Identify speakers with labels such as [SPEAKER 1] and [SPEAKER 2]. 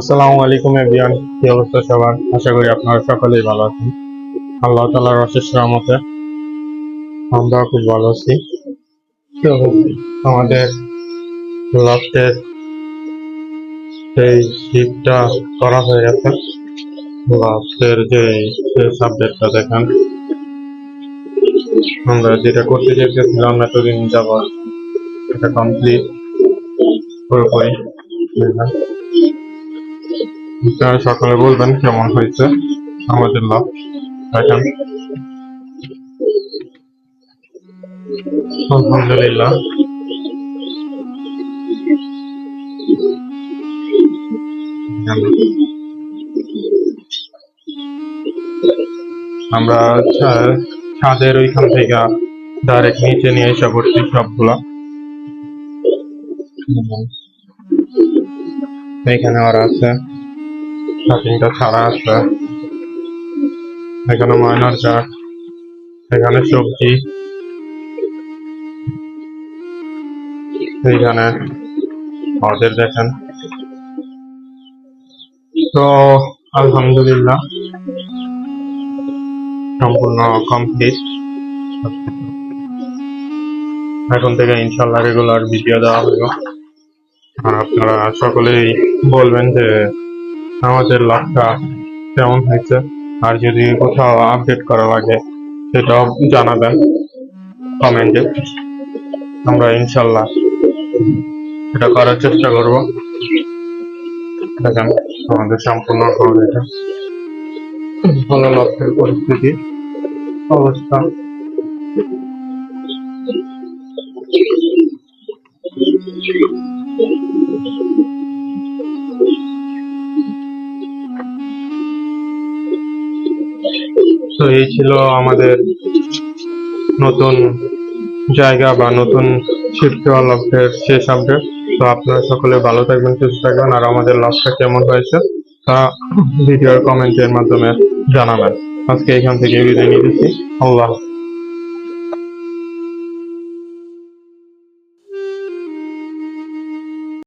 [SPEAKER 1] আসসালামু আলাইকুম এভরিওয়ান কি অবস্থা সবার? আশা করি আপনারা সকলেই ভালো আছেন। আল্লাহ তাআলার অশেষ রহমতে আমরা খুব ভালো আছি। তো আমাদের লফটের সেই শীতটা করা হয়ে গেছে। লফটের যে সাবজেক্টটা দেখেন। আমরা যেটা করতে চেয়েছিলাম, এতদিন যাবত এটা কমপ্লিট পুরোপুরি আপনারা সকালে বলবেন কেমন হয়েছে আমাদের লাভ। আলহামদুলিল্লাহ। আমরা ছাদের ওইখান থেকে ডাইরেক্ট নিচে নিয়ে এসে পড়ছি সবগুলা। এখানে ওরা আছে। শাপিংটা ছাড়া আছে এখানে ময়নার চাট এখানে সবজি এইখানে আমাদের দেখেন তো আলহামদুলিল্লাহ সম্পূর্ণ কমপ্লিট এখন থেকে ইনশাল্লাহ রেগুলার ভিডিও দেওয়া হবে আর আপনারা সকলেই বলবেন যে আমাদের লাভটা কেমন হয়েছে? আর যদি কোথাও আপডেট করা লাগে, সেটাও জানাবেন কমেন্টে আমরা ইনশাল্লাহ এটা করার চেষ্টা করব। দেখেন, আমাদের সম্পূর্ণ ঘর এটা ভালো লক্ষ্যের পরিস্থিতি, অবস্থা। তো এই ছিল আমাদের নতুন জায়গা বা নতুন শিফট হওয়া লক্ষ্যের শেষ আপডেট তো আপনারা সকলে ভালো থাকবেন, সুস্থ থাকবেন, আর আমাদের লক্ষ্যটা কেমন হয়েছে তা ভিডিওর কমেন্টের মাধ্যমে জানাবেন। আজকে এখান থেকে বিদায় নিতেছি। আল্লাহ।